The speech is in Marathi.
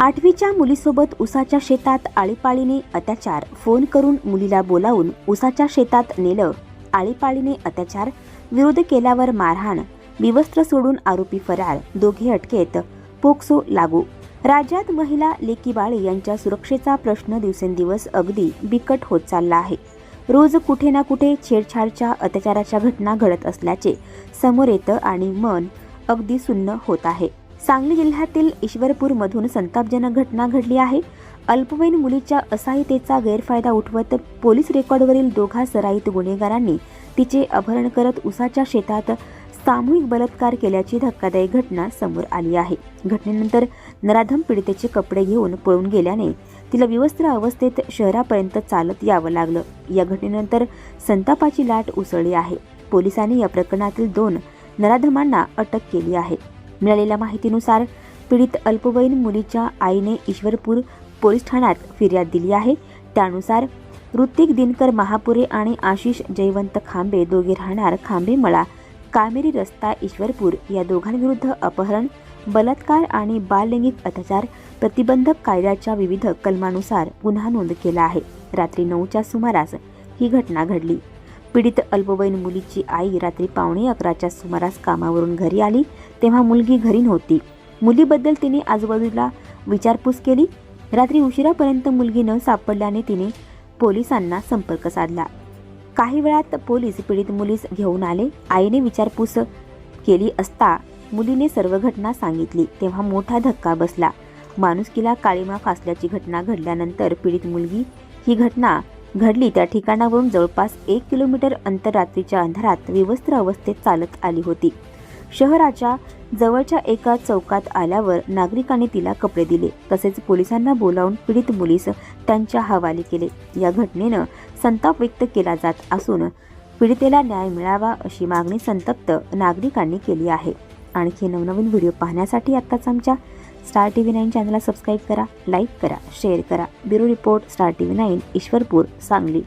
आठवीच्या मुलीसोबत उसाच्या शेतात आळीपाळीने अत्याचार. फोन करून मुलीला बोलावून उसाच्या शेतात नेलं. आळीपाळीने अत्याचार. विरोध केल्यावर मारहाण. विवस्त्र सोडून आरोपी फरार. दोघे अटकेत. पोक्सो लागू. राज्यात महिला लेकीबाळे यांच्या सुरक्षेचा प्रश्न दिवसेंदिवस अगदी बिकट होत चालला आहे. रोज कुठे ना कुठे छेडछाडच्या अत्याचाराच्या घटना घडत असल्याचे समोर येतं आणि मन अगदी सुन्न होत आहे. सांगली जिल्ह्यातील ईश्वरपूरमधून संतापजनक घटना घडली आहे. अल्पवयीन मुलीच्या असहायतेचा गैरफायदा उठवत पोलीस रेकॉर्डवरील दोघा सराईत गुन्हेगारांनी तिचे अपहरण करत उसाच्या शेतात सामूहिक बलात्कार केल्याची धक्कादायक घटना समोर आली आहे. घटनेनंतर नराधम पीडितेचे कपडे घेऊन पळून गेल्याने तिला विवस्त्र अवस्थेत शहरापर्यंत चालत यावं लागलं. या घटनेनंतर संतापाची लाट उसळली आहे. पोलिसांनी या प्रकरणातील दोन नराधमांना अटक केली आहे. मिळालेल्या माहितीनुसार पीडित अल्पवयीन मुलीच्या आईने ईश्वरपूर पोलीस ठाण्यात फिर्याद दिली आहे. त्यानुसार ऋतिक दिनकर महापुरे आणि आशिष जयवंत खांबे दोघे राहणार खांबेमळा कामेरी रस्ता ईश्वरपूर या दोघांविरुद्ध अपहरण बलात्कार आणि बाललैंगिक अत्याचार प्रतिबंधक कायद्याच्या विविध कलमानुसार गुन्हा नोंद केला आहे. रात्री नऊच्या सुमारास ही घटना घडली. पीडित अल्पवयीन मुलीची आई रात्री पावणे अकराच्या सुमारास कामावरून घरी आली तेव्हा मुलगी घरी नव्हती. मुलीबद्दल तिने आजूबाजूला विचारपूस केली. रात्री उशिरापर्यंत मुलगी न सापडल्याने तिने पोलिसांना संपर्क साधला. काही वेळात पोलीस पीडित मुलीस घेऊन आले. आईने विचारपूस केली असता मुलीने सर्व घटना सांगितली. तेव्हा मोठा धक्का बसला. माणुसकीला काळीमा फासल्याची घटना घडल्यानंतर पीडित मुलगी ही घटना घडली त्या ठिकाणावरून जवळपास एक किलोमीटर अंतर रात्रीच्या अंधारात विवस्त्र अवस्थेत चालत आली होती. शहराच्या जवळच्या एका चौकात आल्यावर नागरिकांनी तिला कपडे दिले. तसेच पोलिसांना बोलावून पीडित मुलीस त्यांच्या हवाली केले. या घटनेनं संताप व्यक्त केला जात असून पीडितेला न्याय मिळावा अशी मागणी संतप्त नागरिकांनी केली आहे. आणखी नवनवीन व्हिडिओ पाहण्यासाठी आत्ताच आमच्या स्टार टी व्ही नाईन चॅनलला सबस्क्राईब करा लाईक करा शेअर करा. Bureau report star T V nine Ishwarpur Sangli.